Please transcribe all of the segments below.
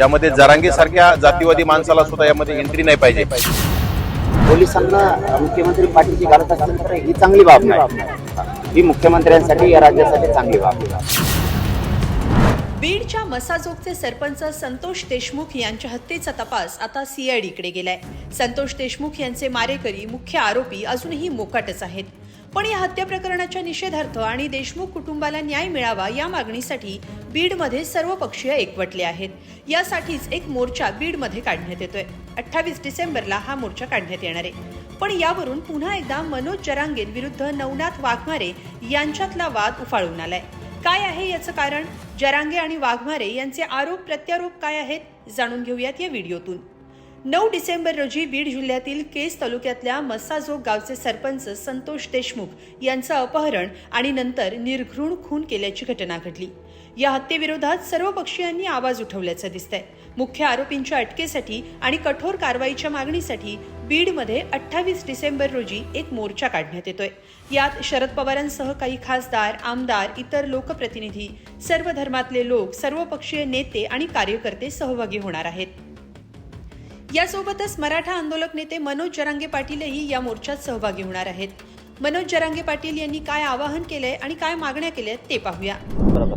यामध्ये जरांगे सारख्या जातीवादी माणसाला सुद्धा यामध्ये एंट्री नाही पाहिजे. पोलिसांना मुख्यमंत्री पाठीची घालत असतील तर ही चांगली बाब नाही. ही मुख्यमंत्र्यांसाठी या राज्यासाठी चांगली बाब आहे. बीडच्या मसाजोगचे सरपंच संतोष देशमुख यांच्या हत्येचा तपास आता सीआयडीकडे गेलाय. संतोष देशमुख यांचे मारेकरी मुख्य आरोपी अजूनही मोकाटच आहेत. पण या हत्या प्रकरणाच्या निषेधार्थ आणि देशमुख कुटुंबाला न्याय मिळावा या मागणीसाठी बीडमध्ये सर्व पक्षीय एकवटले आहेत. यासाठीच एक मोर्चा बीडमध्ये काढण्यात येतोय. अठ्ठावीस डिसेंबरला हा मोर्चा काढण्यात येणार आहे. पण यावरून पुन्हा एकदा मनोज जरांगेन विरुद्ध नवनाथ वाघमारे यांच्यातला वाद उफाळून आलाय. काय आहे याचं कारण? जरांगे आणि वाघमारे यांचे आरोप प्रत्यारोप काय आहेत? जाणून घेऊयात या व्हिडिओतून. नऊ डिसेंबर रोजी बीड जिल्ह्यातील केस तालुक्यातल्या मस्साजोग गावचे सरपंच संतोष देशमुख यांचं अपहरण आणि नंतर निर्घृण खून केल्याची घटना घडली. या हत्येविरोधात सर्व पक्षीयांनी आवाज उठवल्याचं दिसतंय. मुख्य आरोपींच्या अटकेसाठी आणि कठोर कारवाईच्या मागणीसाठी बीडमध्ये अठ्ठावीस डिसेंबर रोजी एक मोर्चा काढण्यात येतोय. यात शरद पवारांसह काही खासदार आमदार इतर लोकप्रतिनिधी सर्व धर्मातले लोक सर्वपक्षीय नेते आणि कार्यकर्ते सहभागी होणार आहेत. यासोबतच मराठा आंदोलक नेते मनोज जरांगे पाटीलही या मोर्चात सहभागी होणार आहेत. मनोज जरांगे पाटील यांनी काय आवाहन केलंय आणि काय मागण्या केल्या ते पाहूया. बरोबर.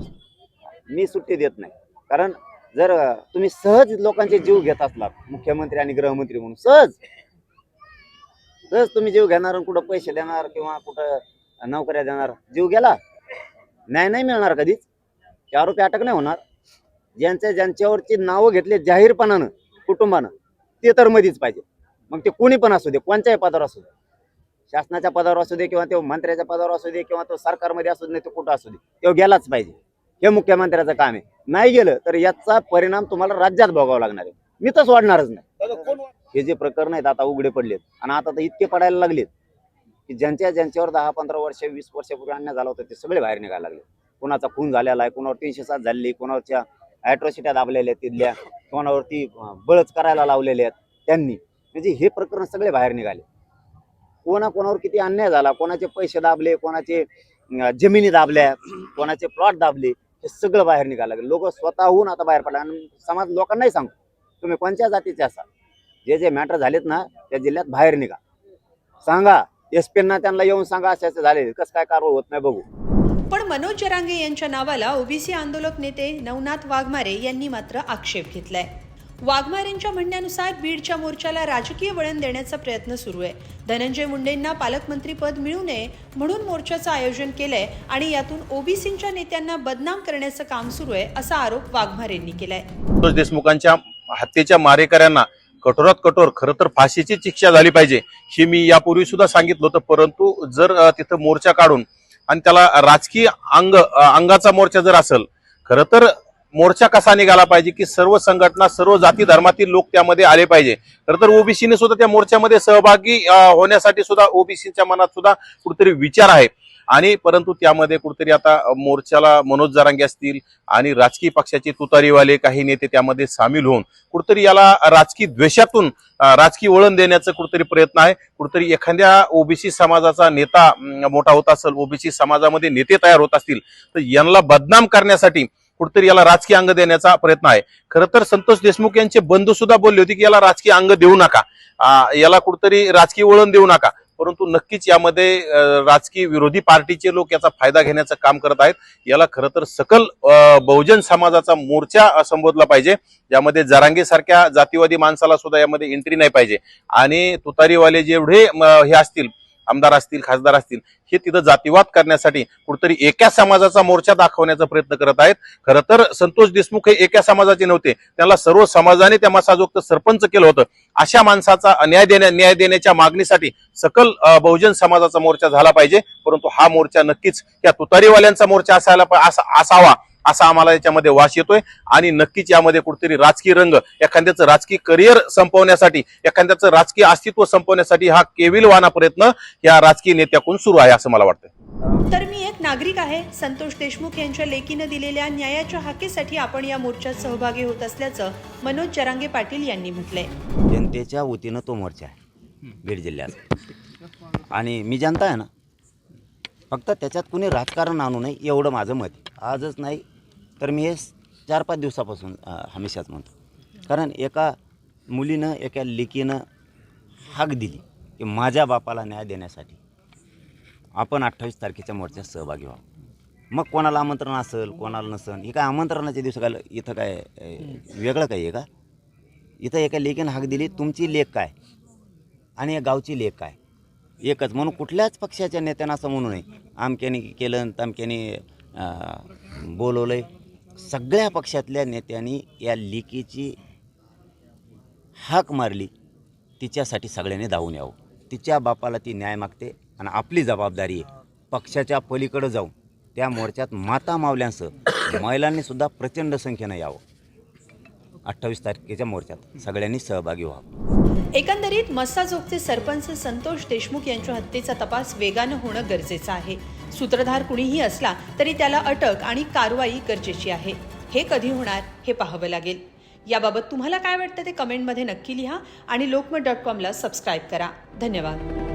मी सुट्टी देत नाही. कारण जर तुम्ही सहज लोकांचे जीव घेत असलात मुख्यमंत्री आणि गृहमंत्री म्हणून सहज. सहज तुम्ही जीव घेणार आणि कुठं पैसे देणार किंवा कुठं नोकऱ्या देणार जीव गेला. न्याय नाही मिळणार कधीच. ते आरोपी अटक नाही होणार. ज्यांच्या ज्यांच्यावरची नावं घेतले जाहीरपणानं कुटुंबानं ते तर मधीच पाहिजे. मग ते कोणी पण असू दे कोणत्याही पदावर असू दे. शासनाच्या पदावर असू दे किंवा तो मंत्र्याच्या पदावर असू दे किंवा तो सरकारमध्ये असू दे तो कुठं असू दे. तो गेलाच पाहिजे. हे मुख्यमंत्र्याचं काम आहे. नाही गेलं तर याचा परिणाम तुम्हाला राज्यात भोगावा लागणार आहे. मी तर सोडणारच नाही. हे जे प्रकरण आहेत आता उघडे पडलेत. आणि आता तर इतके पडायला लागलेत की ज्यांच्या ज्यांच्यावर दहा पंधरा वर्ष वीस वर्षापूर्वी अन्याय झाला होता ते सगळे बाहेर निघायला लागले. कोणाचा खून झालेला आहे कोणावर तीनशे सात झालेली कोणावरच्या ॲट्रॉसिट्या दाबलेल्या तिथल्या. कोणावरती बळच करायला लावलेले आहेत त्यांनी. म्हणजे हे प्रकरण सगळे बाहेर निघाले. कोणा कोणावर किती अन्याय झाला कोणाचे पैसे दाबले कोणाचे जमिनी दाबल्या कोणाचे प्लॉट दाबले हे सगळं बाहेर निघालं लोक स्वतःहून आता बाहेर पडले आणि समाज लोकांनाही सांगतो तुम्ही कोणत्या जातीचे असाल? जे जे मॅटर झालेत ना त्या जिल्ह्यात बाहेर निघा. सांगा एस पींना त्यांना येऊन सांगा असे असे झाले कसं काय कारवाई होत नाही बघू. मनोज जरांगे यांच्या नावाला ओबीसी आंदोलक नेते नवनाथ वाघमारे यांनी मात्र आक्षेप घेतलाय. वाघमारेंच्या म्हणण्यानुसार बीडच्या मोर्चाला राजकीय वळण देण्याचा प्रयत्न सुरू आहे. धनंजय मुंडेंना पालकमंत्रीपद मिळू नये म्हणून मोर्चाचं आयोजन केलंय आणि यातून ओबीसींच्या नेत्यांना बदनाम करण्याचं काम सुरू आहे असा आरोप वाघमारेंनी केलाय. संतोष देशमुखांच्या हत्येच्या मारेकऱ्यांना कठोरात कठोर खरं तर फाशीची शिक्षा झाली पाहिजे हे मी यापूर्वी सुद्धा सांगितलं होतं. परंतु जर तिथं मोर्चा काढून आणि त्याला राजकीय अंग अंगाचा मोर्चा जर असेल खरं तर मोर्चा कसा निघाला पाहिजे की सर्व संघटना सर्व जाती धर्मातील लोक त्यामध्ये आले पाहिजे. खरं तर ओबीसीने सुद्धा त्या मोर्चामध्ये सहभागी होण्यासाठी सुद्धा ओबीसीच्या मनात सुद्धा कुठेतरी विचार आहे. आणि परंतु त्यामध्ये कुठेतरी आता मोर्चाला मनोज जारांगे असतील आणि राजकीय पक्षाचे तुतारीवाले काही नेते त्यामध्ये सामील होऊन कुठेतरी याला राजकीय द्वेषातून राजकीय वळण देण्याचा कुठेतरी प्रयत्न आहे. कुठेतरी एखाद्या ओबीसी समाजाचा नेता मोठा होत असेल ओबीसी समाजामध्ये नेते तयार होत असतील तर यांना बदनाम करण्यासाठी कुठेतरी याला राजकीय अंग देण्याचा प्रयत्न आहे. खरं तर संतोष देशमुख यांचे बंधू सुद्धा बोलले होते की याला राजकीय अंग देऊ नका. याला कुठेतरी राजकीय वळण देऊ नका. परंतु नक्कीच यामध्ये राजकीय विरोधी पार्टीचे लोक याचा फायदा घेण्याचं काम करत आहेत. याला खरं तर सकल बहुजन समाजाचा मोर्चा संबोधला पाहिजे. यामध्ये जरांगेसारख्या जातीवादी माणसाला सुद्धा यामध्ये एंट्री नाही पाहिजे. आणि तुतारीवाले जेवढे म, हे असतील आमदार असतील खासदार असतील हे तिथं जातीवाद करण्यासाठी कुठतरी एका समाजाचा मोर्चा दाखवण्याचा प्रयत्न करत आहेत. खरं तर संतोष देशमुख हे एका समाजाचे नव्हते. त्यांना सर्व समाजाने त्या मसाजोक्त सरपंच केलं होतं. अशा माणसाचा न्याय देण्या न्याय देण्याच्या मागणीसाठी सकल बहुजन समाजाचा मोर्चा झाला पाहिजे. परंतु हा मोर्चा नक्कीच या तुतारीवाल्यांचा मोर्चा असायला असा- असावा. असा आम्हाला याच्यामध्ये वास येतोय. आणि नक्कीच यामध्ये कुठेतरी राजकीय रंग एखाद्याचं राजकीय करिअर संपवण्यासाठी एखाद्याचं राजकीय अस्तित्व संपवण्यासाठी हा केविलवाना प्रयत्न या राजकीय नेत्याकडून सुरू आहे असं मला वाटतं तर मी एक नागरिक आहे संतोष देशमुख यांच्या लेकीनं दिलेल्या न्यायाच्या हाकेसाठी आपण या मोर्चात सहभागी होत असल्याचं मनोज जरांगे पाटील यांनी म्हटलंय. जनतेच्या वतीनं तो मोर्चा आहे बीड जिल्ह्यात आणि मी जनता आहे ना फक्त त्याच्यात कुणी राजकारण आणू नये एवढं माझं मत आहे. आजच नाही तर मी हे चार पाच दिवसापासून हमेशाच म्हणतो. कारण एका मुलीनं एका लेकीनं हाक दिली की माझ्या बापाला न्याय देण्यासाठी आपण अठ्ठावीस तारखेच्या मोर्चात सहभागी व्हा मग कोणाला आमंत्रण असेल कोणाला नसेल हे काय आमंत्रणाच्या दिवस काय इथं काय वेगळं काय आहे का? इथं एका लेकीनं हाक दिली तुमची लेख काय? आणि या गावची लेख काय? एकच. म्हणून कुठल्याच पक्षाच्या नेत्यांना असं म्हणू नये. आमक्याने केलं तमक्याने बोलवलं आहे सगळ्या पक्षातल्या नेत्यांनी या लेकीची हाक मारली. तिच्यासाठी सगळ्यांनी धावून यावं. तिच्या बापाला ती न्याय मागते आणि आपली जबाबदारी आहे. पक्षाच्या पलीकडं जाऊन त्या मोर्चात माता मावल्यांसह महिलांनीसुद्धा प्रचंड संख्येनं यावं. अठ्ठावीस तारखेच्या मोर्चात सगळ्यांनी सहभागी व्हावं. एकंदरीत मस्ताजोगचे सरपंच संतोष देशमुख यांच्या हत्येचा तपास वेगानं होणं गरजेचं आहे. सूत्रधार कुणीही असला तरी त्याला अटक आणि कारवाई गरजेची आहे. हे कधी होणार हे पाहावं लागेल. याबाबत तुम्हाला काय वाटतं ते कमेंटमध्ये नक्की लिहा आणि लोकमत डॉट कॉमला सबस्क्राईब करा. धन्यवाद.